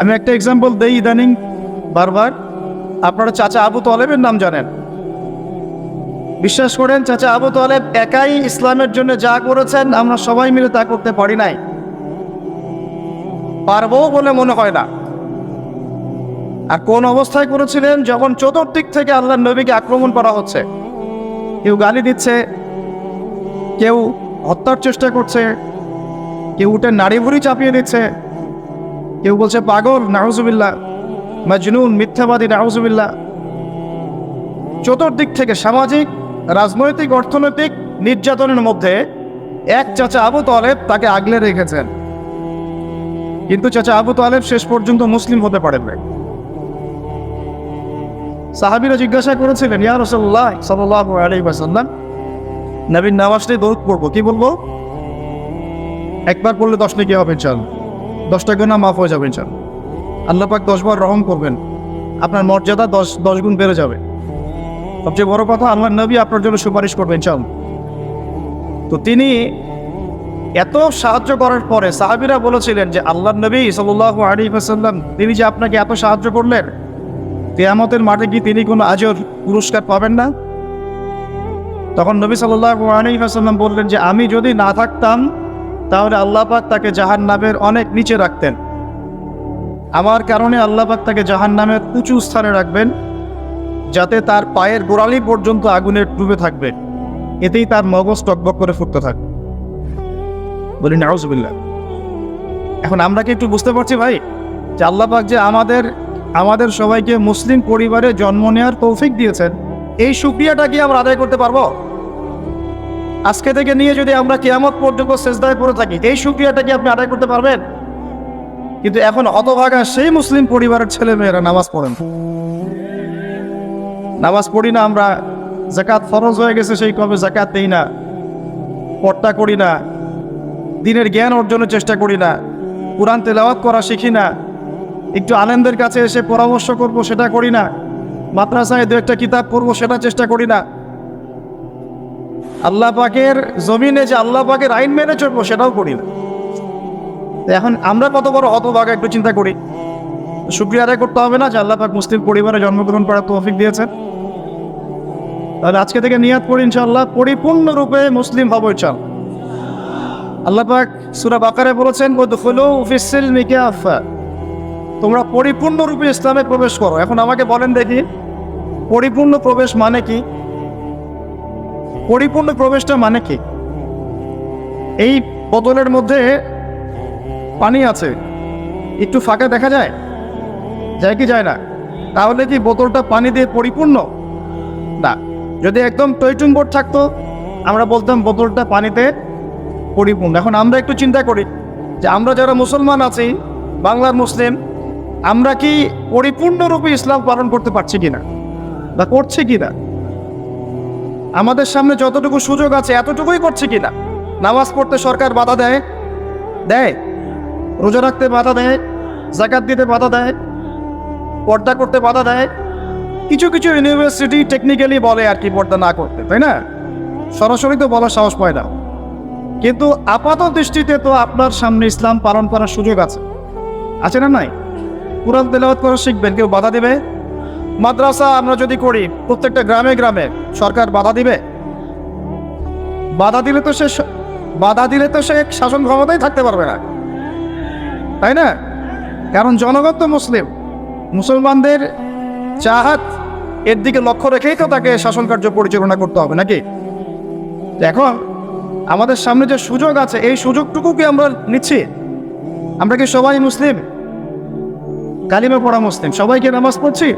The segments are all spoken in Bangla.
আমি একটা এক্সাম্পল দেই ইদানিং, বারবার। আপনারা চাচা আবু তলেবের নাম জানেন। বিশ্বাস করেন, চাচা আবু তলেব একাই ইসলামের জন্য যা করেছেন, আমরা সবাই মিলে তা করতে পারি নাই। পারব বলে মনে হয় না। আর কোন অবস্থায় করেছিলেন? যখন চতুর্দিক থেকে আল্লাহ নবীকে আক্রমণ করা হচ্ছে। কেউ গালি দিচ্ছে, কেউ হত্যার চেষ্টা করছে, কেউ উঠে নাড়ি ভুড়ি চাপিয়ে দিচ্ছে। কেউ বলছে পাগল নাউজুবিল্লা মাজনুন, মিথ্যাবাদী নাউজুবিল্লা চতুর্দিক থেকে সামাজিক, রাজনৈতিক, অর্থনৈতিক নির্যাতনের মধ্যে এক চাচা আবু তলেব তাকে আগলে রেখেছেন। কিন্তু চাচা আবু তালেব শেষ পর্যন্ত মুসলিম হতে পারেন সাহাবিরা জিজ্ঞাসা করেছিলেন, ইয়া রসল্লাহ সাল্লাহ আলী ওয়াসাল্লাম নবীন নামাজটাই দৌড় পড়ব, কি বলব? একবার পড়লে দশ নাকি হবে চাল দশটা গুণা মাফ হয়ে যাবে চাল আল্লাহ পাক দশবার রহম করবেন। আপনার মর্যাদা দশ দশ গুণ বেড়ে যাবে। সবচেয়ে বড় কথা, আল্লাহ নবী আপনার জন্য সুপারিশ করবেন চাল তো তিনি এত সাহায্য করার পরে সাহাবিরা বলেছিলেন যে, আল্লাহ নবী সাল্লাহ আলী আসাল্লাম তিনি যে আপনাকে এত সাহায্য করলেন তেয়ামতের মাঠে কি তিনি কোনো আজর, পুরস্কার পাবেন না? তখন নবী সাল্লাহ আলী বললেন যে, আমি যদি না থাকতাম তাহলে আল্লাহ পাক তাকে জাহান নামের অনেক নিচে রাখতেন। আমার কারণে আল্লাহ পাক তাকে জাহান নামের উঁচু স্থানে রাখবেন, যাতে তার পায়ের গোড়ালি পর্যন্ত আগুনের ডুবে থাকবে। এতেই তার মগজ টকবক করে ফুটতে থাকবে বলি, নাউজুবিল্লাহ। এখন আমরা কি একটু বুঝতে পারছি ভাই, যে আল্লাহ পাক যে আমাদের আমাদের সবাইকে মুসলিম পরিবারে জন্ম নেওয়ার তৌফিক দিয়েছেন, এই সুক্রিয়াটা কি আমরা আদায় করতে পারব? আজকে থেকে নিয়ে যদি আমরা কেয়ামত পর্যন্ত শেষদায় পড়ে থাকি, এই সুক্রিয়াটা কি আপনি আদায় করতে পারবেন? কিন্তু এখন হতভাগা সেই মুসলিম পরিবারের ছেলে মেয়েরা নামাজ পড়েন নামাজ পড়ি না আমরা জাকাত ফরজ হয়ে গেছে সেই কবে জাকাত দেই না, পর্দা করি না, দিনের জ্ঞান অর্জনের চেষ্টা করি না, কোরআন তেলাওয়াত করা শিখি না, একটু আলেমদের কাছে এসে পরামর্শ করব সেটা করি না, মাদ্রাসায় দু একটা কিতাব পড়ব সেটা চেষ্টা করি না আল্লাহ পাকের জমিনে যে আল্লাহ পাকের আইন মেনে চলবো, সেটাও করি না। এখন আমরা কত বড় হতভাগা, একটু চিন্তা করি। শুক্রিয়া আদায় করতে হবে না, যে আল্লাহ পাক মুসলিম পরিবারে জন্মগ্রহণ করার তৌফিক দিয়েছেন। তাহলে আজকে থেকে নিয়াত পড়ি ইনশাআল্লাহ, পরিপূর্ণরূপে মুসলিম হব ইনশাল আল্লাহ পাক সুরা বাকারে বলেছেন তোমরা পরিপূর্ণরূপে ইসলামে প্রবেশ করো। এখন আমাকে বলেন দেখি, পরিপূর্ণ প্রবেশ মানে কি? পরিপূর্ণ প্রবেশটা মানে কি? এই বোতলের মধ্যে পানি আছে। একটু ফাঁকা দেখা যায়? যায় কি যায় না? তাহলে কি বোতলটা পানি দিয়ে পরিপূর্ণ? না। যদি একদম টয়টুম বোর্ড থাকতো, আমরা বলতাম বোতলটা পানিতে পরিপূর্ণ। এখন আমরা একটু চিন্তা করি যে আমরা যারা মুসলমান আছি, বাংলার মুসলিম, আমরা কি পরিপূর্ণরূপে ইসলাম পালন করতে পারছি কিনা? বা করছি কিনা? আমাদের সামনে যতটুকু সুযোগ আছে, এতটুকুই করছে কিনা? নামাজ পড়তে সরকার বাধা দেয় দেয়। রোজা রাখতে বাধা দেয়, জাকাত দিতে বাধা দেয়, পর্দা করতে বাধা দেয়। কিছু কিছু ইউনিভার্সিটি টেকনিক্যালি বলে আর কি পর্দা না করতে, তাই না? সরাসরি তো বলার সাহস পায় না। কিন্তু আপাত দৃষ্টিতে তো আপনার সামনে ইসলাম পালন করার সুযোগ আছে। আছে না নাই? কোরআন তেলাওয়াত করা শিখবেন, কেউ বাধা দেবে? মাদ্রাসা আমরা যদি করি, প্রত্যেকটা গ্রামে গ্রামে সরকার বাধা দিবে? বাধা দিলে তো সে বাধা দিলে তো সে শাসন ক্ষমতায় থাকতে পারবে না। তাই না? কারণ জনগণ তো মুসলিম। মুসলমানদের চাহাত এর দিকে লক্ষ্য রেখেই তো তাকে শাসন কার্য পরিচালনা করতে হবে, নাকি? এখন আমাদের সামনে যে সুযোগ আছে, এই সুযোগটুকু কি আমরা নিচ্ছি। আমরা কি সবাই মুসলিম? কালিমে পড়া মুসলিম। সবাই কি নামাজ পড়ছি?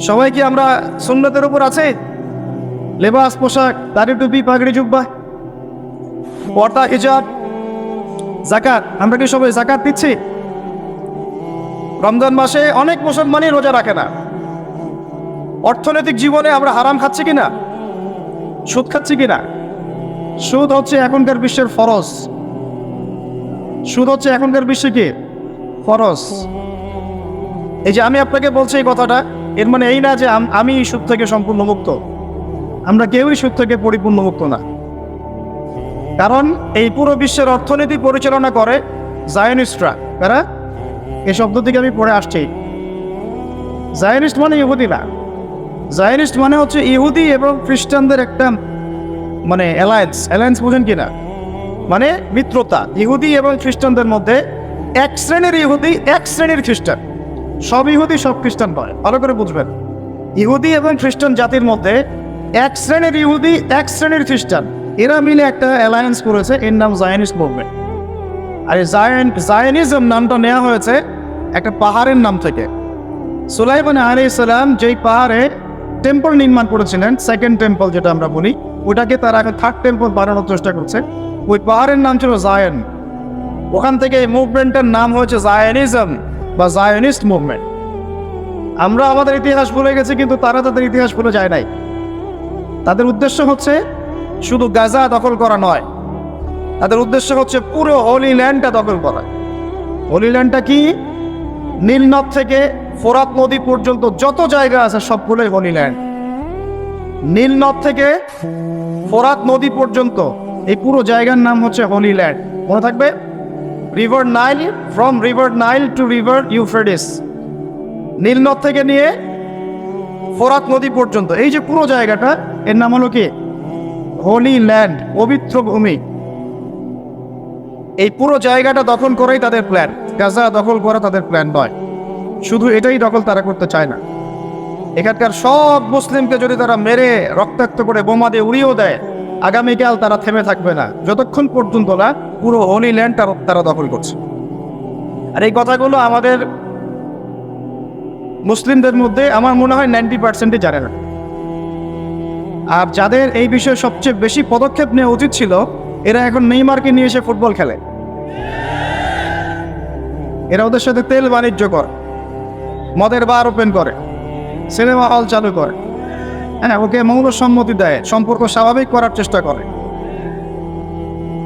সবাই কি আমরা সুন্নতের উপর আছে। লেবাস, পোশাক, দাড়ি, টুপি, পাগড়ি, জুব্বা, পর্দা, হিজাব, জাকাত। আমরা কি সবাই জাকাত দিচ্ছি? রমজান মাসে অনেক মুসলমানই রোজা রাখে না। অর্থনৈতিক জীবনে আমরা হারাম খাচ্ছি কিনা? সুদ খাচ্ছি কিনা? সুদ হচ্ছে এখনকার বিশ্বের ফরজ। সুদ হচ্ছে এখনকার বিশ্বে কি? ফরজ। এই যে আমি আপনাকে বলছি এই কথাটা এর মানে এই না যে আম- সুদ থেকে সম্পূর্ণ মুক্ত আমরা কেউই সুদ থেকে পরিপূর্ণ মুক্ত না। কারণ এই পুরো বিশ্বের অর্থনীতি পরিচালনা করে জায়নিস্টরা। কারা? এই শব্দ থেকে আমি পড়ে আসছি। জায়নিস্ট মানে ইহুদি না জায়নিস্ট মানে হচ্ছে ইহুদি এবং খ্রিস্টানদের একটা মানে অ্যালায়েন্স অ্যালায়েন্স বুঝেন কিনা? মানে মিত্রতা। ইহুদি এবং খ্রিস্টানদের মধ্যে এক শ্রেণির ইহুদি, এক শ্রেণির খ্রিস্টান। সব ইহুদি, সব খ্রিস্টান নয়। ভালো করে বুঝবেন। ইহুদি এবং খ্রিস্টান জাতির মধ্যে এক শ্রেণির ইহুদি, এক শ্রেণির খ্রিস্টান। এরা মিলে একটা অ্যালায়েন্স করেছে, এর নাম জায়নিস্ট মুভমেন্ট আর জায়ন জায়নিজম নামটা নেওয়া হয়েছে একটা পাহাড়ের নাম থেকে। সুলাইমান আলী ইসলাম যেই পাহাড়ে টেম্পল নির্মাণ করেছিলেন সেকেন্ড টেম্পল যেটা আমরা বলি, ওটাকে তারা আগে থার্ড টেম্পল বানানোর চেষ্টা করছে। ওই পাহাড়ের নাম ছিল জায়ন ওখান থেকে এই মুভমেন্টের নাম হয়েছে জায়নিজম বা জায়নিস্ট মুভমেন্ট আমরা আমাদের ইতিহাস ভুলে গেছি, কিন্তু তারা তাদের ইতিহাস ভুলে যায় নাই। তাদের উদ্দেশ্য হচ্ছে শুধু গাজা দখল করা নয়। তাদের উদ্দেশ্য হচ্ছে পুরো হোলি ল্যান্ডটা দখল করা। হোলি ল্যান্ডটা কি? নীলনদ থেকে ফোরাত নদী পর্যন্ত যত জায়গা আছে সবগুলোই হোলি ল্যান্ড নীলনদ থেকে ফোরাত নদী পর্যন্ত এই পুরো জায়গার নাম হচ্ছে হোলি ল্যান্ড মনে থাকবে? River Nile from river Nile to river Euphrates নীলনদ থেকে নিয়ে ফোরাত নদী পর্যন্ত। এই যে পুরো জায়গাটা, এর নাম হলো কি? হোলি ল্যান্ড পবিত্র ভূমি। এই পুরো জায়গাটা দখল করেই তাদের প্ল্যান গাজা দখল করা তাদের প্ল্যান নয়। শুধু এটাই দখল তারা করতে চায় না। এখানকার সব মুসলিমকে যদি তারা মেরে, রক্তাক্ত করে বোমা দিয়ে উড়িয়েও দেয় আগামীকাল তারা থেমে থাকবে না। যতক্ষণ পর্যন্ত না পুরো হোলি ল্যান্ড তারা দখল করছে। আর এই কথাগুলো আমাদের মুসলিমদের মধ্যে আমার মনে হয় নাইনটি পার্সেন্টই জানে না। আর যাদের এই বিষয়ে সবচেয়ে বেশি পদক্ষেপ নেওয়া উচিত ছিল, এরা এখন নেইমারকে নিয়ে এসে ফুটবল খেলে। এরা ওদের সাথে তেল বাণিজ্য করে। মদের বার ওপেন করে। সিনেমা হল চালু করে। হ্যাঁ ওকে মৌল সম্মতি দেয়, সম্পর্ক স্বাভাবিক করার চেষ্টা করে।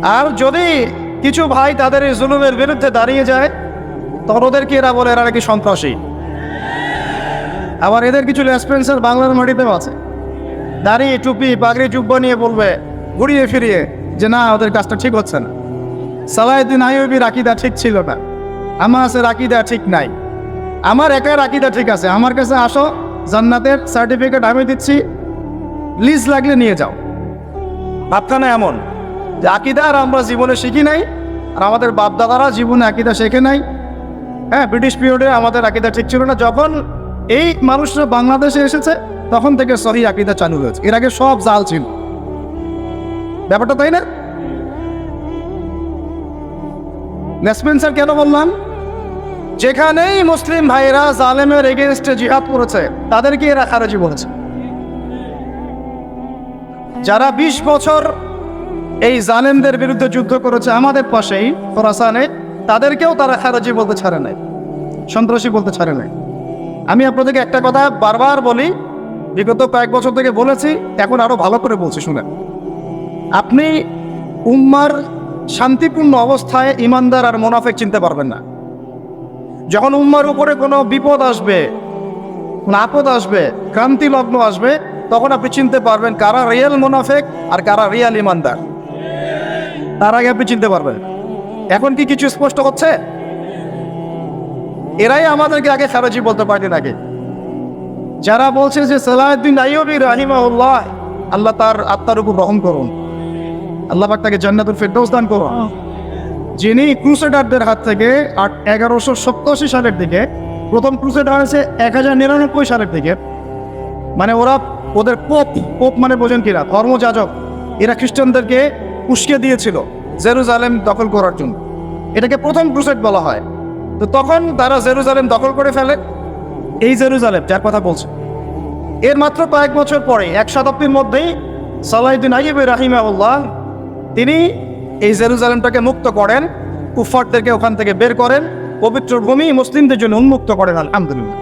আর যদি কিছু ভাই তাদের এই জুলুমের বিরুদ্ধে দাঁড়িয়ে যায়, তখন ওদেরকে এরা বলে, এরা নাকি সন্ত্রাসী? আবার এদের কিছু লেসপেন্সার বাংলার মাটিতেও আছে। দাঁড়িয়ে টুপি, পাগড়ি, জুব্বা নিয়ে বলবে, ঘুরিয়ে ফিরিয়ে যে, না, ওদের কাজটা ঠিক হচ্ছে না। সালাউদ্দিন আইয়ুবির আকিদা ঠিক ছিল না। আমার আছে আকিদা ঠিক নাই। আমার একার আকিদা ঠিক আছে। আমার কাছে আসো জান্নাতের সার্টিফিকেট আমি দিচ্ছি। লিজ লাগলে নিয়ে যাও। ভাবখানা এমন যে আকিদা আর আমরা জীবনে শিখি নাই, আর আমাদের বাপদাদারা জীবনে আকিদা শেখে নাই। হ্যাঁ ব্রিটিশ পিরিয়ডে আমাদের আকিদা ঠিক ছিল না। যখন এই মানুষরা বাংলাদেশে এসেছে, তখন থেকে সহি আকিদা চালু হয়েছে। এর আগে সব জাল ছিল। ব্যাপারটা তাই না? লেসপেন্সার কেন বললাম? যেখানেই মুসলিম ভাইরা জালেমের এগেনস্টে জিহাদ করেছে, তাদেরকে এরা খারাজি বলেছে যারা ২০ বছর এই জালেমদের বিরুদ্ধে যুদ্ধ করেছে আমাদের পাশেই, খোরাসানে, তাদেরকেও তারা খারাজি বলতে ছাড়ে নাই, সন্ত্রাসী বলতে ছাড়ে নাই। আমি আপনাদেরকে একটা কথা বারবার বলি, বিগত কয়েক বছর থেকে বলেছি, এখন আরও ভালো করে বলছি শুনে আপনি উম্মার শান্তিপূর্ণ অবস্থায় ইমানদার আর মোনাফেক চিনতে পারবেন না। যখন উম্মার উপরে কোনো বিপদ আসবে আপদ আসবে, ক্রান্তি লগ্ন আসবে, তখন আপনি চিনতে পারবেন কারা রিয়েল মোনাফেক আর কারা রিয়াল ইমানদার। তার আগে আপনি চিনতে পারবেন। এখন কি কিছু স্পষ্ট হচ্ছে? এরাই আমাদেরকে আগে খারাজি বলতে পারতেন আগে। যারা বলছে যে সালাউদ্দিন আইয়ুবি রাহিমাহুল্লাহ, আল্লাহ তার আত্মার উপর রহম করুন। আল্লাহ তাকে জান্নাতুল ফেরদৌস দান করুন। যিনি ক্রুসেডারদের হাত থেকে আট এগারোশো সপ্তাশি সালের দিকে, প্রথম ক্রুসেডার হয়েছে এক হাজার নিরানব্বই সালের দিকে। মানে ওরা ওদের পোপ পোপ মানে বোঝেন কিনা, ধর্মযাজক, এরা খ্রিস্টানদেরকে উস্কে দিয়েছিল জেরুজালেম দখল করার জন্য। এটাকে প্রথম ক্রুসেড বলা হয়। তো তখন তারা জেরুজালেম দখল করে ফেলে। এই জেরুজালেম, যার কথা বলছে। এর মাত্র কয়েক বছর পরে, এক শতাব্দীর মধ্যেই সালাউদ্দিন আইব রাহিমাউল্লাহ তিনি এই জেরুজালেমটাকে মুক্ত করেন কুফারদেরকে ওখান থেকে বের করেন, পবিত্র ভূমি মুসলিমদের জন্য উন্মুক্ত করেন, আলহামদুলিল্লাহ।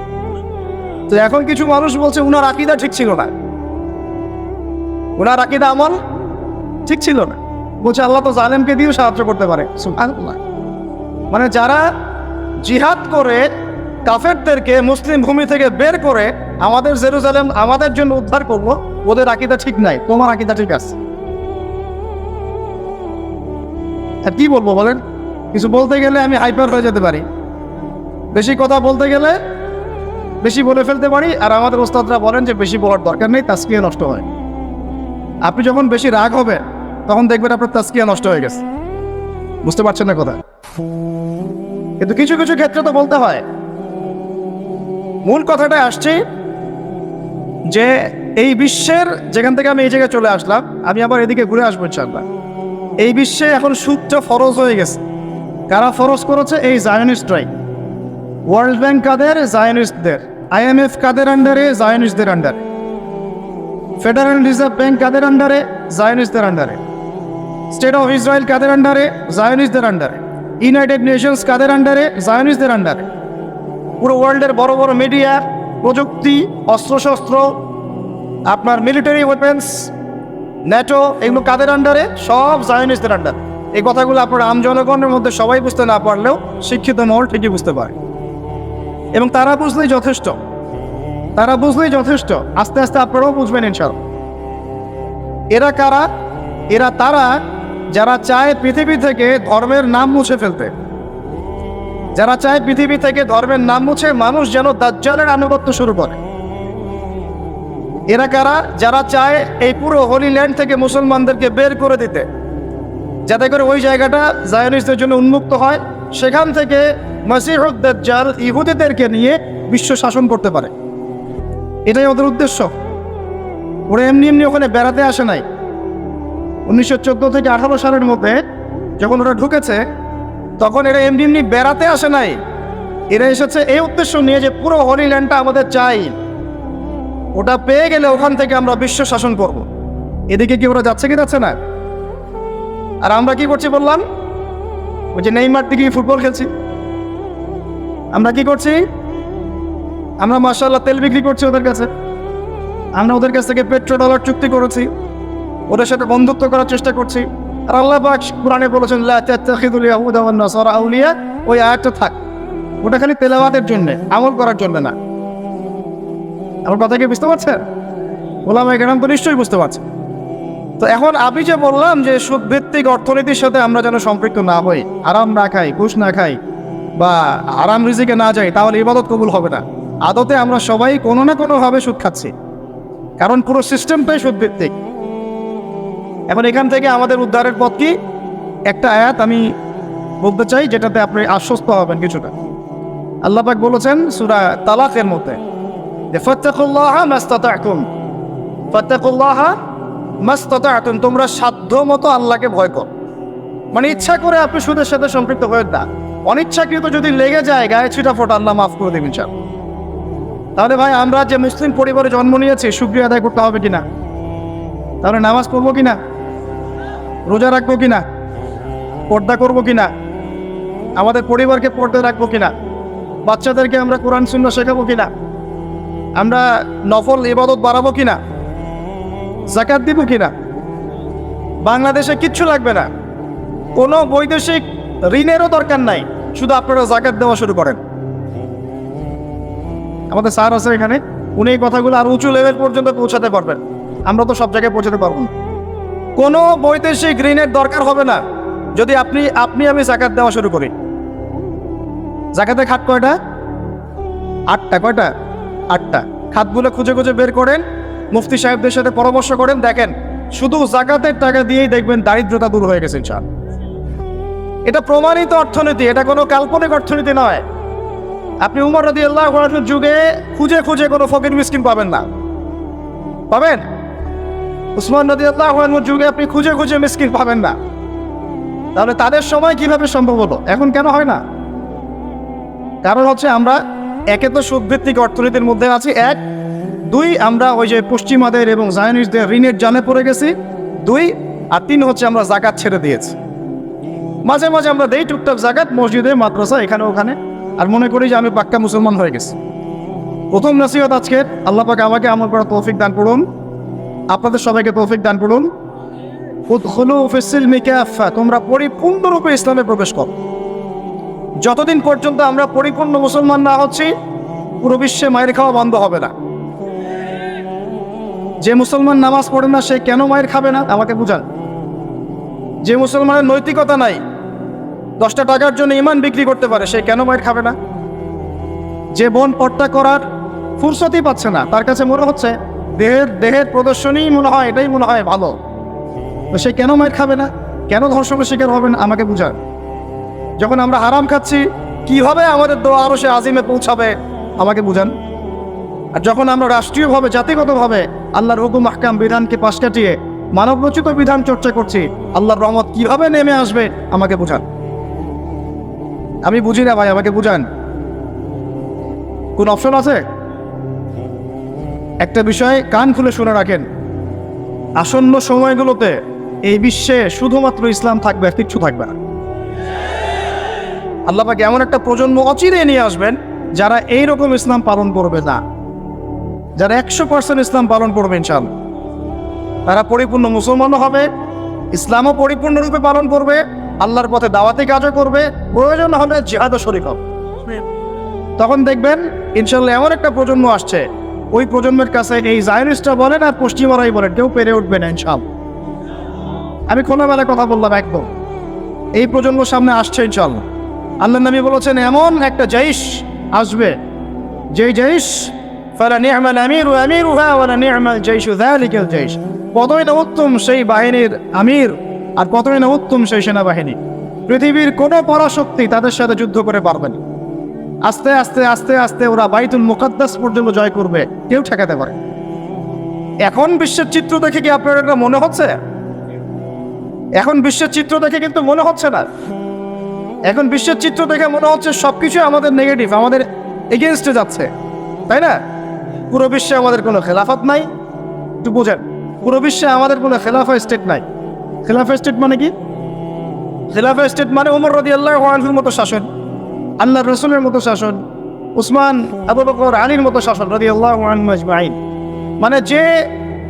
তো এখন কিছু মানুষ বলছে, উনার আকিদা ঠিক ছিল না। উনার আকিদা আমল ঠিক ছিল না। বলছে, আল্লাহ তো জালেমকে দিয়েও সাহায্য করতে পারে। মানে যারা জিহাদ করে, কাফেরদেরকে মুসলিম ভূমি থেকে বের করে আমাদের জেরুজালেম আমাদের জন্য উদ্ধার করল, ওদের আকিদা ঠিক নাই, তোমার আকিদা ঠিক আছে। কি বলব বলেন? কিছু বলতে গেলে আমি হাইপার হয়ে যেতে পারি। বেশি কথা বলতে গেলে বেশি বলে ফেলতে পারি, আর আমাদের ওস্তাদরা বলেন যে বেশি বলার দরকার নেই তাস্কিয়া নষ্ট হয়। আপনি যখন বেশি রাগ হবে, তখন দেখবেন আপনার তাস্কিয়া নষ্ট হয়ে গেছে। বুঝতে পারছেন না কথা? কিন্তু কিছু কিছু ক্ষেত্রে তো বলতে হয়। মূল কথাটা আসছে যে, এই বিশ্বের যেখান থেকে আমি এই জায়গায় চলে আসলাম, আমি আবার এদিকে ঘুরে আসব ইনশাল্লাহ এই বিশ্বে এখন সুদটা ফরজ হয়ে গেছে। কারা ফরজ করেছে? এই জায়নিস্টরাই ওয়ার্ল্ড ব্যাংক কাদের? জায়নিস্টদের আইএমএফ কাদের আন্ডারে জায়নিস্টদের আন্ডারে ফেডারেল রিজার্ভ ব্যাংক কাদের আন্ডারে জায়নিস্টদের আন্ডারে স্টেট অফ ইসরায়েল কাদের আন্ডারে জায়নিস্টদের আন্ডারে ইউনাইটেড নেশনস কাদের আন্ডারে জায়নিস্টদের আন্ডারে পুরো ওয়ার্ল্ডের বড় বড় মিডিয়া প্রযুক্তি, অস্ত্রশস্ত্র, আপনার মিলিটারি ওয়েপেন্স ন্যাটো এগুলো কাদের আন্ডারে সব জায়নিস্টদের আন্ডার এই কথাগুলো আপনার আম জনগণের মধ্যে সবাই বুঝতে না পারলেও শিক্ষিত মহল ঠিকই বুঝতে পারে। এবং তারা বুঝলেই যথেষ্ট। তারা বুঝলেই যথেষ্ট। আস্তে আস্তে আপনারাও বুঝবেন ইনশাল এরা কারা? এরা তারা যারা চায় পৃথিবী থেকে ধর্মের নাম মুছে ফেলতে। যারা চায় পৃথিবী থেকে ধর্মের নাম মুছে মানুষ যেন দাজ্জালের আনুগত্য শুরু করে। এরা কারা? যারা চায় এই পুরো হোলি ল্যান্ড থেকে মুসলমানদেরকে বের করে দিতে। যাতে করে ওই জায়গাটা জায়নিস্টদের জন্য উন্মুক্ত হয়, সেখান থেকে মাসিহুদ্দাল ইহুদিদেরকে নিয়ে বিশ্ব শাসন করতে পারে। এটাই ওদের উদ্দেশ্য। ওরা এমনি এমনি ওখানে বেড়াতে আসে নাই। উনিশশো চোদ্দ থেকে আঠারো সালের মধ্যে যখন ওরা ঢুকেছে, তখন এরা এমনি এমনি বেড়াতে আসে নাই। এরা এসেছে এই উদ্দেশ্য নিয়ে যে পুরো হোলি ল্যান্ডটা আমাদের চাই। ওটা পেয়ে গেলে ওখান থেকে আমরা বিশ্ব শাসন করব। এদিকে কি ওরা যাচ্ছে কি যাচ্ছে না? আর আমরা কি করছি বললাম? ওই যে নেইমার দিকে ফুটবল খেলছি। আমরা কি করছি? আমরা মার্শাল্লাহ তেল বিক্রি করছি ওদের কাছে। আমরা ওদের কাছ থেকে পেট্রো ডলার চুক্তি করেছি। ওদের সাথে বন্ধুত্ব করার চেষ্টা করছি। আর আল্লাহ কোরআনে বলেছেন ওই আয়াতটা থাক। ওটা খালি তেলাওয়াতের জন্য, আমল করার জন্য না। আমার কথা কি বুঝতে পারছেন? ওলামা কেরাম তো নিশ্চয়ই বুঝতে পারছেন। তো এখন আমি যে বললাম যে সুদভিত্তিক অর্থনীতির সাথে আমরা যেন সম্পৃক্ত না হই, আরাম না খাই, ঘুষ না খাই, বা আরাম রিজিকে না যাই, তাহলে ইবাদত কবুল হবে না। আদতে আমরা সবাই কোনো না কোনোভাবে সুদ খাচ্ছি। কারণ পুরো সিস্টেমটাই সুদভিত্তিক। এখন এখান থেকে আমাদের উদ্ধারের পথ কি? একটা আয়াত আমি বলতে চাই, যেটাতে আপনি আশ্বস্ত হবেন কিছুটা। আল্লাপাক বলেছেন, সুরা তালাকের মধ্যে যে ফত্তাকুল্লাহ মাস্তাতাকুম। ফত্তাকুল্লাহ মাস্তাতাতুম, তোমরা সাধ্য মতো আল্লাহকে ভয় কর। মানে ইচ্ছা করে আপনি সুদের সাথে সম্পৃক্ত হয়ে না। অনিচ্ছাকৃত যদি লেগে যায়, গায়ে ছিটা ফোটা আল্লাহ মাফ করে দেবেন চান তাহলে ভাই, আমরা যে মুসলিম পরিবারে জন্ম নিয়েছি, সুক্রিয়া আদায় করতে হবে কিনা? তাহলে নামাজ পড়ব কিনা? রোজা রাখব কিনা? পর্দা করব কিনা? আমাদের পরিবারকে পর্দা রাখব কিনা? বাচ্চাদেরকে আমরা কোরআন শূন্য শেখাবো কিনা? আমরা নফল ইবাদত বাড়াবো কিনা? জাকাত দিব কিনা? বাংলাদেশে কিচ্ছু লাগবে না। কোনো বৈদেশিক ঋণেরও দরকার নাই। শুধু আপনারা জাকাত দেওয়া শুরু করেন। আমাদের স্যার আছে এখানে। উনি এই কথাগুলো আর উঁচু লেভেল পর্যন্ত পৌঁছাতে পারবেন। আমরা তো সব জায়গায় পৌঁছাতে পারব না। কোনো বৈদেশিক ঋণের দরকার হবে না। যদি আপনি আপনি আমি জাকাত দেওয়া শুরু করি। জাকাতের খাত কয়টা? আটটা, কয়টা? আটটা। খাতগুলো খুঁজে খুঁজে বের করেন। মুফতি সাহেবদের সাথে পরামর্শ করেন, দেখেন, শুধু জাকাতের টাকা দিয়েই দেখবেন দারিদ্রতা দূর হয়ে গেছে ইনশাল এটা প্রমাণিত অর্থনীতি, এটা কোনো কাল্পনিক অর্থনীতি নয়। আপনি উমর রাদি আল্লাহ যুগে খুঁজে খুঁজে কোনো ফকির মিসকিন পাবেন না। পাবেন? উসমান নদী আল্লাহ যুগে আপনি খুঁজে খুঁজে মিসকিন পাবেন না। তাহলে তাদের সময় কীভাবে সম্ভব হলো? এখন কেন হয় না? কারণ হচ্ছে আমরা একে তো সুদভিত্তিক অর্থনীতির মধ্যে আছে, এক। দুই, আমরা ওই যে পশ্চিমাদের এবং জায়নিসদের ঋণের জানে পড়ে গেছি। দুই, আর তিন হচ্ছে আমরা জাকাত ছেড়ে দিয়েছি। মাঝে মাঝে আমরা দেই টুকটাক জাকাত, মসজিদে, মাদ্রাসা, এখানে, ওখানে। আর মনে করি যে আমি পাক্কা মুসলমান হয়ে গেছি। প্রথম নসিহত আজকে আল্লাহ পাকে আমাকে আমার করা তৌফিক দান করুন। আপনাদের সবাইকে তৌফিক দান করুন। তোমরা পরিপূর্ণরূপে ইসলামে প্রবেশ করো। যতদিন পর্যন্ত আমরা পরিপূর্ণ মুসলমান না হচ্ছি, পুরো বিশ্বে মায়ের খাওয়া বন্ধ হবে না। যে মুসলমান নামাজ পড়ে না, সে কেন মায়ের খাবে না? আমাকে বুঝান। যে মুসলমানের নৈতিকতা নাই, দশটা টাকার জন্য ইমান বিক্রি করতে পারে, সে কেন মায়ের খাবে না? যে বোন পট্টা করার ফুরসতই পাচ্ছে না, তার কাছে মনে হচ্ছে দেহের দেহের প্রদর্শনই মনে হয়, এটাই মনে হয় ভালো। সে কেন মায়ের খাবে না? কেন ধর্ষণের শিকার হবে না? আমাকে বুঝান। যখন আমরা হারাম খাচ্ছি, কীভাবে আমাদের দোয়া আরও সে আজিমে পৌঁছাবে? আমাকে বুঝান। আর যখন আমরা রাষ্ট্রীয়ভাবে, জাতিগতভাবে আল্লাহর হুকুম, আহকাম, বিধানকে পাশ কাটিয়ে মানবরচিত বিধান চর্চা করছি, আল্লাহর রহমত কীভাবে নেমে আসবে, আমাকে বুঝান। আমি বুঝি না ভাই, আমাকে বুঝান। কোন অপশন আছে? একটা বিষয় কান খুলে শুনে রাখেন। আসন্ন সময়গুলোতে এই বিশ্বে শুধুমাত্র ইসলাম থাকবে আর কিচ্ছু থাকবে না। আল্লাহ পাক এমন একটা প্রজন্ম অচিরে নিয়ে আসবেন যারা এই রকম ইসলাম পালন করবে না। যারা একশো পার্সেন্ট ইসলাম পালন করবে ইনশাআল্লাহ। তারা পরিপূর্ণ মুসলমানও হবে ইসলামও পরিপূর্ণরূপে পালন করবে আল্লাহর পথে দাওয়াতি কাজও করবে প্রয়োজন হলে জিহাদও শরিক হবে। তখন দেখবেন ইনশাল্লাহ এমন একটা প্রজন্ম আসছে ওই প্রজন্মের কাছে এই জায়নিস্টরা বলেন আর পশ্চিমারাই বলেন কেউ পেরে উঠবে না ইনশাল্লাহ আমি খোলামেলায় কথা বললাম একদম। এই প্রজন্ম সামনে আসছে ইনশাল্লাহ আল্লাহ নবী বলেছেন, এমন একটা জৈশ আসবে, যেই জৈশ কতই না উত্তম সেই বাহিনীর আমির, আর কতই না উত্তম সেই সেনাবাহিনী। পৃথিবীর কোনো পরাশক্তি তাদের সাথে যুদ্ধ করে পারবে না। আস্তে আস্তে আস্তে আস্তে ওরা বাইতুল মুকাদ্দাস পর্যন্ত জয় করবে, কেউ ঠেকাতে পারে এখন বিশ্বের চিত্র দেখে কি আপনার মনে হচ্ছে? এখন বিশ্বের চিত্র দেখে কিন্তু মনে হচ্ছে না। এখন বিশ্বের চিত্র দেখে মনে হচ্ছে সবকিছু আমাদের নেগেটিভ আমাদের এগেনস্টে যাচ্ছে। তাই না? পুরো বিশ্বে আমাদের কোনো খেলাফত নাই। একটু বোঝেন, পুরো বিশ্বে আমাদের কোনো খেলাফা স্টেট নাই। খেলাফা স্টেট মানে কি? খেলাফা স্টেট মানে উমর রদি আল্লাহ মতো শাসন, আল্লাহ রসুলের মতো শাসন, উসমান, আবু বকর, আলীর মতো শাসন রদি আল্লাহ আজমাইন। মানে যে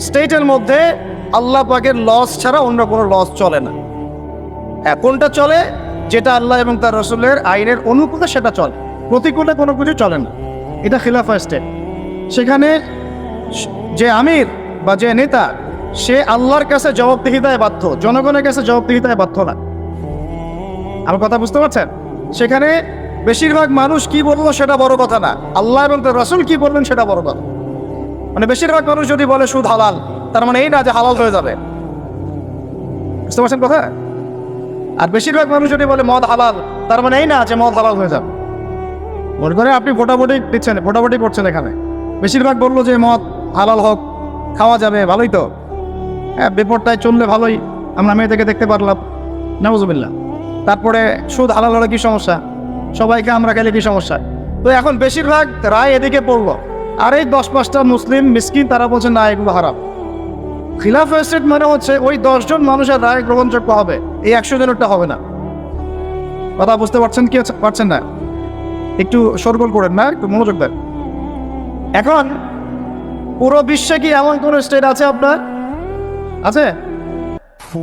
স্টেটের মধ্যে আল্লাহ পাকের লস ছাড়া অন্য কোনো লস চলে না। হ্যাঁ কোনটা চলে? যেটা আল্লাহ এবং তার রসুলের আইনের অনুকূলে সেটা চলে। প্রতিকূলে কোনো কিছু চলে না। এটা খিলাফা স্টেট। সেখানে যে আমির বা যে নেতা, সে আল্লাহর কাছে জবাবদিহিতায় বাধ্য, জনগণের কাছে জবাবদিহিতায় বাধ্য না। আমার কথা বুঝতে পারছেন? সেখানে বেশিরভাগ মানুষ কি বলল সেটা বড় কথা না। আল্লাহ এবং তার রসুল কি বললেন সেটা বড় কথা। মানে বেশিরভাগ মানুষ যদি বলে সুদ হালাল, তার মানে এই না যে হালাল হয়ে যাবে। বুঝতে পারছেন কথা? আর বেশিরভাগ মানুষ যদি বলে মদ হালাল। তার মানে এই না যে মদ হালাল হয়ে যাবে। মনে করে আপনি ভোটাভুটি দিচ্ছেন, ভোটাভুটি করছেন এখানে। বেশিরভাগ বলল যে মদ হালাল হোক, খাওয়া যাবে, ভালোই তো। হ্যাঁ বেপরটায় চললে ভালোই। আমরা মেয়েদেরকে দেখতে পারলাম। নামজুবিল্লা তারপরে সুদ হালাল হলে কি সমস্যা? সবাইকে আমরা গেলে কি সমস্যা? তো এখন বেশিরভাগ রায় এদিকে পড়ল। আর এই দশ পাঁচটা মুসলিম, মিসকিন তারা বলছে না, এগুলো হারাম। খিলাফ এস্টেট মানে হচ্ছে ওই দশজন মানুষের রায় গ্রহণযোগ্য হবে। এই একশো জনেরটা হবে না। কথা বুঝতে পারছেন কি পারছেন না? একটু সরগোল করেন না, একটু মনোযোগ দেন। এখন পুরো বিশ্বে কি এমন কোন স্টেট আছে আপনার? আছে?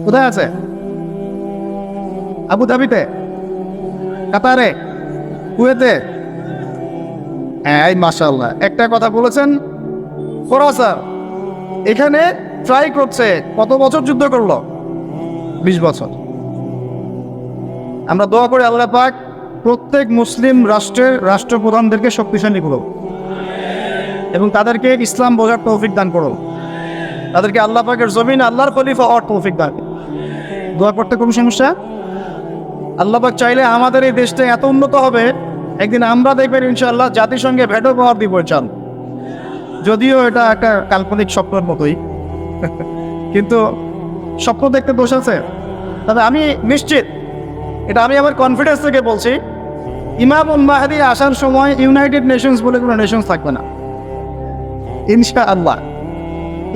কোথায় আছে? আবু ধাবিতে কাতারে? কুয়েতে? হ্যাঁ এই মাশাল্লাহ একটা কথা বলেছেন স্যার এখানে ট্রাই করছে, কত বছর যুদ্ধ করল? বিশ বছর। আমরা দোয়া করি আল্লাহ পাক প্রত্যেক মুসলিম রাষ্ট্রের রাষ্ট্রপ্রধানদেরকে শক্তিশালী করো এবং তাদেরকে ইসলাম বোঝার তৌফিক দান করো তাদেরকে আল্লাহ পাকের জমিন, আল্লাহর খলিফা হওয়ার তৌফিক দান। দোয়া করতে কোনো সমস্যা আল্লাহ পাক চাইলে আমাদের এই দেশটা এত উন্নত হবে, একদিন আমরা দেখবেন ইনশাআল্লাহ জাতিসংঘে ভেটো পাওয়ার দিব যদিও এটা একটা কাল্পনিক স্বপ্নের মতোই। কিন্তু স্বপ্ন দেখতে দোষ আছে। তবে আমি নিশ্চিত। এটা আমি আমার কনফিডেন্স থেকে বলছি। ইমাম মাহাদি আসার সময় ইউনাইটেড নেশনস বলে কোনো নেশনস থাকবে না। ইনশা আল্লাহ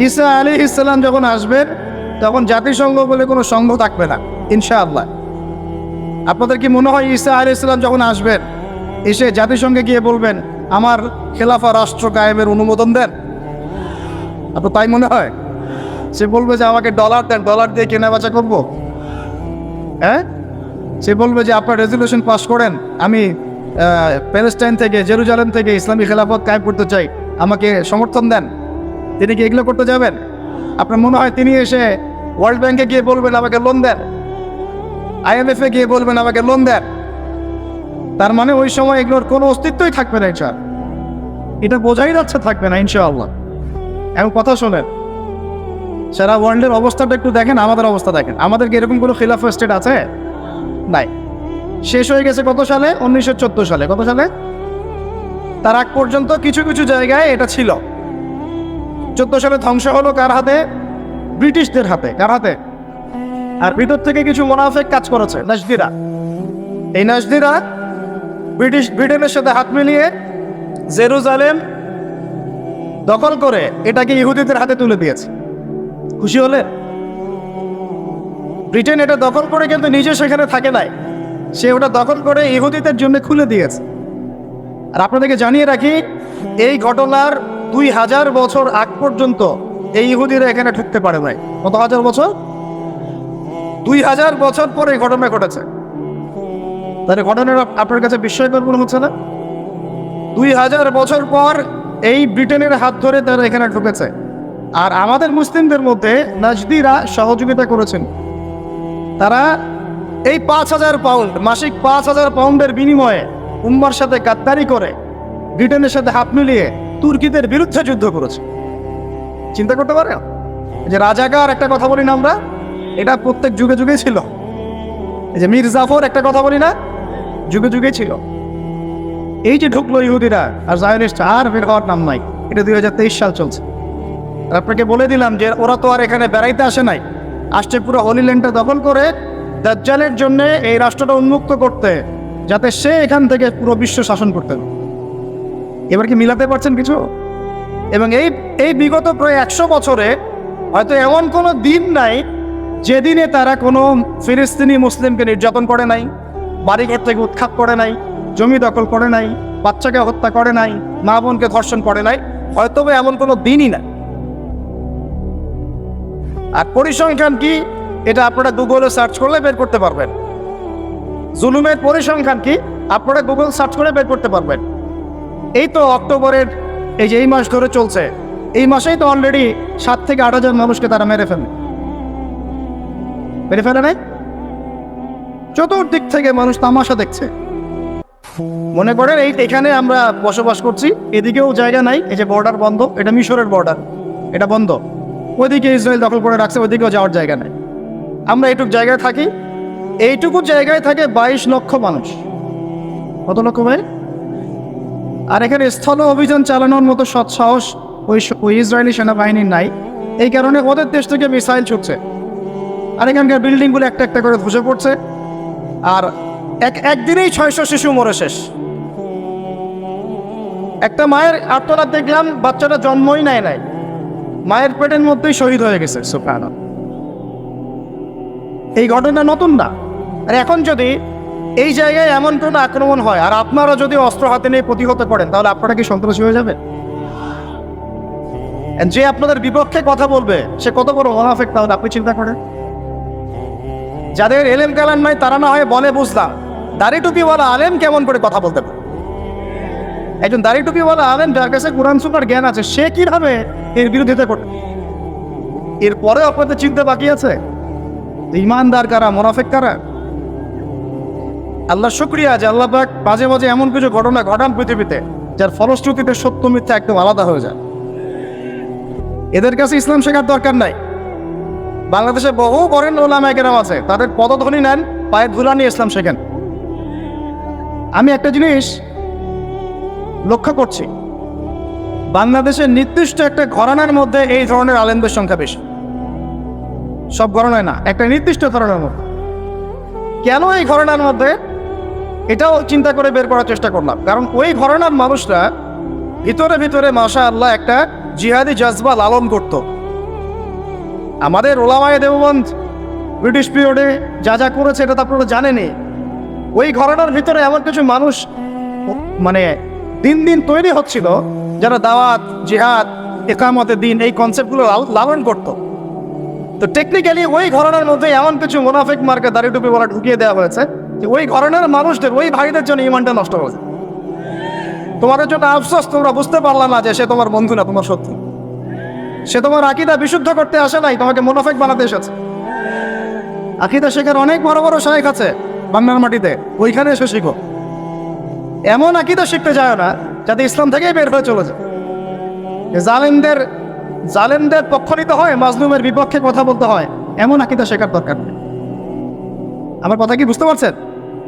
ঈসা আলী ইসলাম যখন আসবেন তখন জাতিসংঘ বলে কোনো সংঘ থাকবে না। ইনশা আল্লাহ আপনাদের কি মনে হয় ঈসা আলী ইসলাম যখন আসবেন এসে জাতিসংঘে গিয়ে বলবেন, আমার খেলাফা রাষ্ট্র কায়েমের অনুমোদন দেন আপনার তাই মনে হয়? সে বলবে যে আমাকে ডলার দেন ডলার দিয়ে কেনা বেচা করব। হ্যাঁ? সে বলবে যে আপনার রেজলিউশন পাস করেন, আমি প্যালেস্টাইন থেকে জেরুজালেম থেকে ইসলামী খেলাফত কায়েম করতে চাই, আমাকে সমর্থন দেন। তিনি কি এগুলো করতে যাবেন? আপনার মনে হয় তিনি এসে ওয়ার্ল্ড ব্যাংকে গিয়ে বলবেন, আমাকে লোন দেন। আইএমএফ এ গিয়ে বলবেন, আমাকে লোন দেন। তার মানে ওই সময় এগুলোর কোনো অস্তিত্বই থাকবে না এটা বোঝাই যাচ্ছে, থাকবে না, ইনশাআল্লাহ। এখন কথা শোনেন সারা ওয়ার্ল্ডের অবস্থাটা একটু দেখেন, আমাদের অবস্থা দেখেন। আমাদের কি এরকম কোনো খিলাফ স্টেট আছে? নাই। শেষ হয়ে গেছে কত সালে? উনিশশো চোদ্দ সালে। কত সালে? তার আগ পর্যন্ত কিছু কিছু জায়গায় এটা ছিল। চোদ্দ সালে ধ্বংস হলো কার হাতে? ব্রিটিশদের হাতে। কার হাতে? আর ভিতর থেকে কিছু মোনাফেক কাজ করেছে, নাজদিরা। এই নাজদিরা ব্রিটিশ ব্রিটেনের সাথে হাত মিলিয়ে জেরুজালেম দখল করে এটাকে ইহুদিদের হাতে তুলে দিয়েছে। খুশি হলে? ব্রিটেন এটা দখল করে কিন্তু নিজে সেখানে থাকে নাই। সে ওটা দখল করে ইহুদিদের জন্য খুলে দিয়েছে। আর আপনাদেরকে জানিয়ে রাখি, এই ঘটনার দুই হাজার বছর আগ পর্যন্ত এই ইহুদিরা এখানে ঢুকতে পারে নাই। কত হাজার বছর? দুই হাজার বছর পরে এই ঘটনা ঘটেছে। তাহলে ঘটনাটা আপনার কাছে বিস্ময়কর মনে হচ্ছে না? দুই হাজার বছর পর এই ব্রিটেনের হাত ধরে তারা এখানে ঢুকেছে। আর আমাদের মুসলিমদের মধ্যে নাজদিরা সহযোগিতা করেছেন। তারা এই পাঁচ হাজার পাউন্ড মাসিক পাঁচ হাজার পাউন্ডের বিনিময়ে উম্মার সাথে গাদ্দারি করে, ব্রিটেনের সাথে হাত মিলিয়ে তুর্কিদের বিরুদ্ধে যুদ্ধ করেছে। চিন্তা করতে পারে? যে রাজাকার একটা কথা বলি না আমরা, এটা প্রত্যেক যুগে যুগে ছিল। এই যে মীর জাফর একটা কথা বলি না, যুগে যুগে ছিল। এই যে ঢুকলো ইহুদিরা, আর জায়নিস্ট আর বের হওয়ার নাম নাই, এটা দুই হাজার তেইশ সাল চলছে। আপনাকে বলে দিলাম যে ওরা তো আর এখানে বেড়াইতে আসে নাই। আসছে পুরো হলিল্যান্ডটা দখল করে দাজ্জালের জন্য এই রাষ্ট্রটা উন্মুক্ত করতে, যাতে সে এখান থেকে পুরো বিশ্ব শাসন করতে পারে। এবার কি মিলাতে পারছেন কিছু? এবং এই এই বিগত প্রায় একশো বছরে হয়তো এমন কোনো দিন নাই যেদিনে তারা কোনো ফিলিস্তিনি মুসলিমকে নির্যাতন করে নাই বাড়িঘর থেকে উৎখাত করে নাই, জমি দখল করে নাই, বাচ্চাকে হত্যা করে নাই, মা বোনকে ধর্ষণ করে নাই হয়তো এমন কোনো দিনই না আর পরিসংখ্যান কি? এটা আপনারা গুগলে সার্চ করলে বের করতে পারবেন। জুলুমের পরিসংখ্যান কি? আপনারা গুগল সার্চ করে বের করতে পারবেন। এই তো অক্টোবরের, এই যে এই মাস ধরে চলছে। এই মাসেই তো অলরেডি সাত থেকে আট হাজার মানুষকে তারা মেরে ফেলে মেরে ফেলে নাই? চতুর্দিক থেকে মানুষ তামাশা দেখছে। মনে করেন এই এখানে আমরা বসবাস করছি, এদিকেও জায়গা নাই, এই যে বর্ডার বন্ধ, এটা মিশরের বর্ডার এটা বন্ধ। ওইদিকে ইসরায়েল দখল করে রাখছে, ওইদিকেও যাওয়ার জায়গা নেই। আমরা এইটুক জায়গায় থাকি। এইটুকু জায়গায় থাকে বাইশ লক্ষ মানুষ। কত লক্ষ ভাই? আর এখানে স্থল অভিযান চালানোর মতো সৎসাহস ওই ওই ইসরায়েলি সেনাবাহিনীর নাই। এই কারণে ওদের দেশ থেকে মিসাইল ছুটছে। আর এখানকার বিল্ডিংগুলো একটা একটা করে ধসে পড়ছে। আর এক, একদিনেই ছয়শো শিশু মরে শেষ। একটা মায়ের আত্মনাথ দেখলাম, বাচ্চাটা জন্মই নেয় নাই। মায়ের পেটের মধ্যেই শহীদ হয়ে গেছে সুফান এই ঘটনা নতুন না। আর এখন যদি এই জায়গায় এমন কোনো আক্রমণ হয়, আর আপনারা যদি অস্ত্র হাতে নিয়ে প্রতিহত করেন, তাহলে আপনারা কি সন্ত্রাসী হয়ে যাবে যে আপনাদের বিপক্ষে কথা বলবে, সে কত বড় মহাফেক তাহলে আপনি চিন্তা করেন? যাদের এলেম কালান নাই, তারা না হয় বলে বুঝলাম। দাড়ি টুপিওয়ালা আলেম কেমন করে কথা বলতে পারে? একজন দাড়ি টুপিওয়ালা আলেম, যার কাছে কোরআন সুন্নার জ্ঞান আছে, সে কীভাবে এর বিরোধিতা করবে এরপরে আপনাদের চিন্তা বাকি আছে? ইমানদার কারা, মোনাফেক কারা? আল্লাহ শুক্রিয়া যে আল্লাহ পাক মাঝে মাঝে এমন কিছু ঘটনা ঘটান পৃথিবীতে, যার ফলশ্রুতিতে সত্য মিথ্যা একদম আলাদা হয়ে যায়। এদের কাছে ইসলাম শেখার দরকার নাই। বাংলাদেশে বহু করেন ওলামা কেরাম আছে, তাদের পদধ্বনি নেন, পায়ের ধুলা নিয়ে ইসলাম শেখেন। আমি একটা জিনিস লক্ষ্য করছি। বাংলাদেশের নির্দিষ্ট একটা ঘরানার মধ্যে এই ধরনের আলেমদের সংখ্যা বেশি। সব ঘরানায় না, একটা নির্দিষ্ট ধরনের মধ্যে। কেন এই ঘরানার মধ্যে? এটাও চিন্তা করে বের করার চেষ্টা করলাম। কারণ ওই ঘরানার মানুষরা ভিতরে ভিতরে মাশা আল্লাহ একটা জিহাদি জজবা লালন করত। আমাদের ওলামায় দেববন্ধ ব্রিটিশ পিরিয়ডে যা যা করেছে এটা তো আপনারা জানেনই। ওই ঘরানার ভিতরে এমন কিছু মানুষ মানে দিন দিন তৈরি হচ্ছিল যারা দাওয়াত, জিহাদ একামতে দিন এই কনসেপ্টগুলো লাল- লালন করতো। তো টেকনিক্যালি ওই ঘরানার মধ্যে এমন কিছু মোনাফিক মার্কে দাড়ি টুপি বলা ঢুকিয়ে দেওয়া হয়েছে যে ওই ঘরানার মানুষদের, ওই ভাইদের জন্য ইমানটা নষ্ট হয়েছে তোমাদের জন্য আফসোস, তোমরা বুঝতে পারলা না যে সে তোমার বন্ধু না, তোমার শত্রু। সে তোমার আকিদা বিশুদ্ধ করতে আসে নাই, তোমাকে মোনাফেক বানাতে এসেছে। আকিদা শেখার অনেক বড় বড় শেখ আছে বাংলার মাটিতে, ওইখানে এসে শিখো। এমন আকিদা শিখতে যায় না যাতে ইসলাম থেকেই বের হয়ে চলে যায়। জালেমদের জালেমদের পক্ষ নিতে হয়, মাজলুমের বিপক্ষে কথা বলতে হয়, এমন আকিদা শেখার দরকার নেই। আমার কথা কি বুঝতে পারছেন?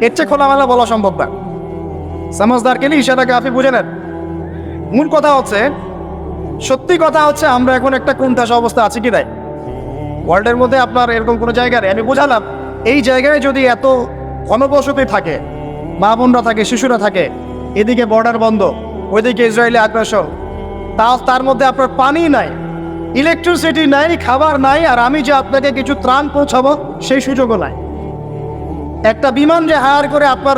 এর চেয়ে খোলামেলা বলা সম্ভব না। সমাজদারকে নিয়ে সেটাকে আপনি বুঝে নেন। মূল কথা হচ্ছে, সত্যি কথা হচ্ছে, আমরা এখন একটা কোনঠাস অবস্থা আছি কি নাই? ওয়ার্ল্ডের মধ্যে আপনার এরকম কোনো জায়গা নেই। আমি বোঝালাম, এই জায়গায় যদি এত ঘনবসতি থাকে মা বোনরা থাকে, শিশুরা থাকে। এদিকে বর্ডার বন্ধ, ওইদিকে ইসরায়েলি আগ্রাসন। তা তার মধ্যে আপনার পানি নাই ইলেকট্রিসিটি নাই, খাবার নাই, আর আমি যে আপনাকে কিছু ত্রাণ পৌঁছাবো, সেই সুযোগও নাই। একটা বিমান যে হায়ার করে আপনার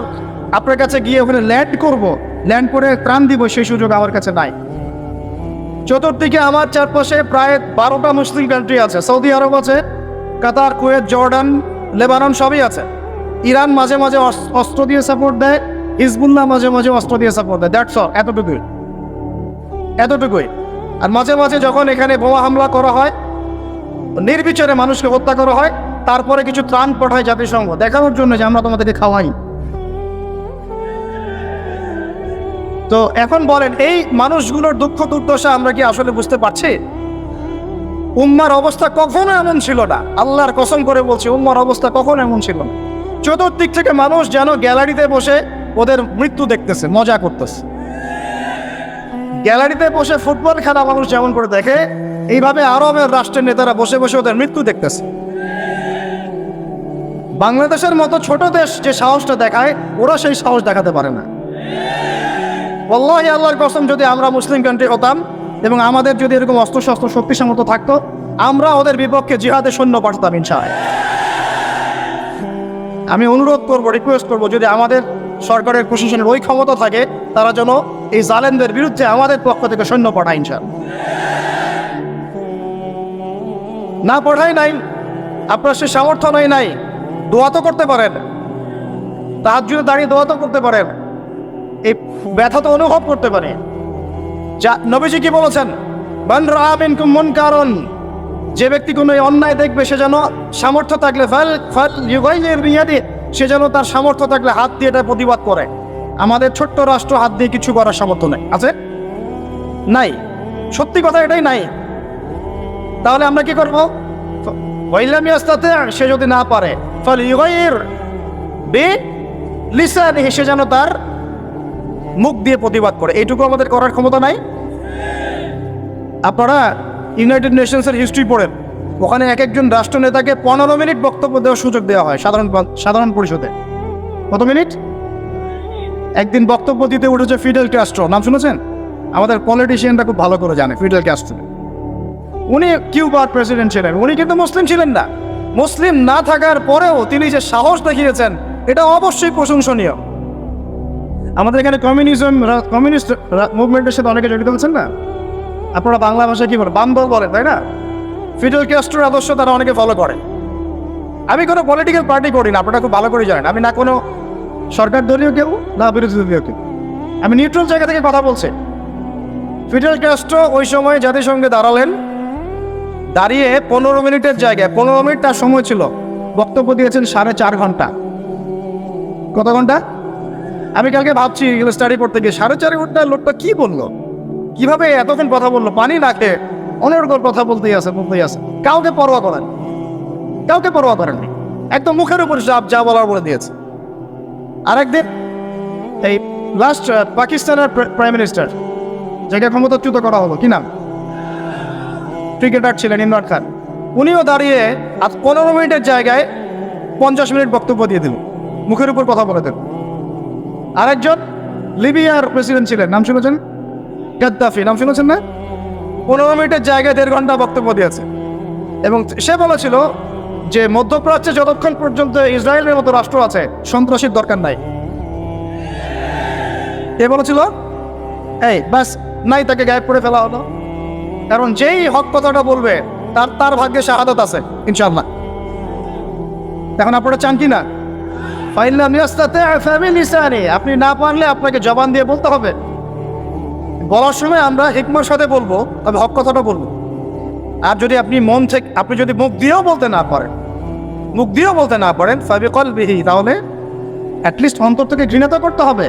আপনার কাছে গিয়ে ওখানে ল্যান্ড করব ল্যান্ড করে ত্রাণ দিব, সেই সুযোগ আমার কাছে নাই। চতুর্দিকে আমার চারপাশে প্রায় বারোটা মুসলিম কান্ট্রি আছে, সৌদি আরব আছে, কাতার, কুয়েত, জর্ডান, লেবানন সবই আছে। ইরান মাঝে মাঝে অস- অস্ত্র দিয়ে সাপোর্ট দেয়, হিজবুল্লাহ মাঝে মাঝে অস্ত্র দিয়ে সাপোর্ট দেয়। দ্যাটস অল এতটুকুই। এতটুকুই। আর মাঝে মাঝে যখন এখানে বোমা হামলা করা হয়, নির্বিচারে মানুষকে হত্যা করা হয়, তারপরে কিছু ত্রাণ পাঠায় জাতিসংঘ। দেখানোর জন্য যে আমরা তোমাদেরকে খাওয়াই। তো এখন বলেন, এই মানুষগুলোর দুঃখ দুর্দশা আমরা কি আসলে বুঝতে পারছি? উম্মার অবস্থা কখনো এমন ছিল না। আল্লাহর কসম করে বলছি, উম্মার অবস্থা কখনো এমন ছিল না। চতুর্দিক থেকে মানুষ যেন গ্যালারিতে বসে ওদের মৃত্যু দেখতেছে, মজা করতেছে। গ্যালারিতে বসে ফুটবল খেলা মানুষ যেমন করে দেখে, এইভাবে আরবের রাষ্ট্রের নেতারা বসে বসে ওদের মৃত্যু দেখতেছে। বাংলাদেশের মতো ছোট দেশ যে সাহসটা দেখায়, ওরা সেই সাহস দেখাতে পারে না। বল্লাহি আল্লাহর কসম, যদি আমরা মুসলিম কান্ট্রি হতাম এবং আমাদের যদি এরকম অস্ত্র শস্ত্র শক্তি সামর্থ্য থাকতো, আমরা ওদের বিপক্ষে জিহাদে সৈন্য পাঠাতাম ইনশাআল্লাহ। আমি অনুরোধ করব রিকোয়েস্ট করব যদি আমাদের সরকারের প্রশাসনের ওই ক্ষমতা থাকে, তারা যেন এই জালেনদের বিরুদ্ধে আমাদের পক্ষ থেকে সৈন্য পাঠায় ইনশাল না পাঠাই নাই, আপনার সে সামর্থ্য নাই নাই, দোয়া তো করতে পারেন তার জন্য দাঁড়িয়ে দোয়া তো করতে পারেন, এই ব্যথা তো অনুভব করতে পারে। যা নবীজি কি বলেছেন? বান রামিন মন কারণ যে ব্যক্তি কোনো অন্যায় দেখবে, সে যেন সামর্থ্য থাকলে ফাল ফাল ইউগাইয়ের সে যেন তার সামর্থ্য থাকলে হাত দিয়ে এটা প্রতিবাদ করে। আমাদের ছোট্ট রাষ্ট্র হাত দিয়ে কিছু করার সামর্থ্য নেই। আছে? নাই। সত্যি কথা এটাই নাই। তাহলে আমরা কি করব? ওয়াইলাম ইয়াস্তাতে, সে যদি না পারে, ফল ইউগাইয়ের বে লিসান সে যেন তার মুখ দিয়ে প্রতিবাদ করে। এইটুকু আমাদের করার ক্ষমতা নাই। আপনারা ইউনাইটেড নেশনসের হিস্ট্রি পড়েন। ওখানে এক একজন রাষ্ট্রনেতাকে পনেরো মিনিট বক্তব্য দেওয়ার সুযোগ দেওয়া হয় সাধারণ সাধারণ পরিষদে। কত মিনিট? একদিন বক্তব্য দিতে উঠেছে ফিডেল ক্যাস্ট্রো নাম শুনেছেন? আমাদের পলিটিশিয়ানরা খুব ভালো করে জানে ফিডেল ক্যাস্ট্রো উনি কিউবার প্রেসিডেন্ট ছিলেন। উনি কিন্তু মুসলিম ছিলেন না। মুসলিম না থাকার পরেও তিনি যে সাহস দেখিয়েছেন, এটা অবশ্যই প্রশংসনীয়। আমাদের এখানে কমিউনিজম কমিউনিস্ট মুভমেন্টের সাথে অনেকে জড়িত আছেন না? আপনারা বাংলা ভাষায় কি বলেন? বামদল বলেন, তাই না? ফিডেল ক্যাস্ট্রোর আদর্শ তারা অনেকে ফলো করে। আমি কোনো পলিটিক্যাল পার্টি করি না, আপনারা খুব ভালো করে জানেন। আমি না কোনো সরকার দলীয় কেউ, না বিরোধী দলীয় কেউ। আমি নিউট্রাল জায়গা থেকে কথা বলছি। ফিডেল ক্যাস্ট্রো ওই সময় জাতিসংঘে দাঁড়ালেন। দাঁড়িয়ে পনেরো মিনিটের জায়গায়, পনেরো মিনিট তার সময় ছিল। বক্তব্য দিয়েছেন সাড়ে চার ঘণ্টা। কত ঘণ্টা? আমি কালকে ভাবছি স্টাডি করতে গিয়ে সাড়ে চার ঘন্টায় লোকটা কি বলল? কীভাবে এতক্ষণ কথা বলল? পানি না খেয়ে অনর্গল কথা বলতেই আছে বলতেই আছে। কাউকে পরোয়া করেন কাউকে পরোয়া করেন একদম মুখের উপর যা যা বলার বলে দিয়েছে। আরেকদিন এই লাস্ট পাকিস্তানের প্রাইম মিনিস্টার যাকে ক্ষমতাচ্যুত করা হলো, কি নাম? ক্রিকেটার ছিলেন ইমরান খান। উনিও দাঁড়িয়ে আজ পনেরো মিনিটের জায়গায় পঞ্চাশ মিনিট বক্তব্য দিয়ে দিল। মুখের উপর কথা বলে দিল আরেকজন লিবিয়ার প্রেসিডেন্ট ছিলেন, নাম শুনেছেন? গাদ্দাফি, নাম শুনেছেন না? পনেরো মিনিটের জায়গায় দেড় ঘণ্টা বক্তব্য দিয়েছে। এবং সে বলেছিল যে, মধ্যপ্রাচ্যে যতক্ষণ পর্যন্ত ইসরায়েলের মতো রাষ্ট্র আছে, সন্ত্রাসীর দরকার নাই। কে বলেছিল? এই বাস নাই তাকে গায়েব করে ফেলা হলো। কারণ যেই হক কথাটা বলবে, তার তার ভাগ্যে শাহাদত আছে ইনশাল্লাহ এখন আপনারা চান কি না? আপনি না পারলে আপনাকে জবান দিয়ে বলতে হবে। বলার সময় আমরা হিকমার সাথে বলব তবে হক কথাটা বলব। আর যদি আপনি মন থেকে, আপনি যদি মুখ দিয়েও বলতে না পারেন, মুখ দিয়েও বলতে না পারেন ফাবিকল বিহি তাহলে অ্যাটলিস্ট অন্তর থেকে ঘৃণাতা করতে হবে।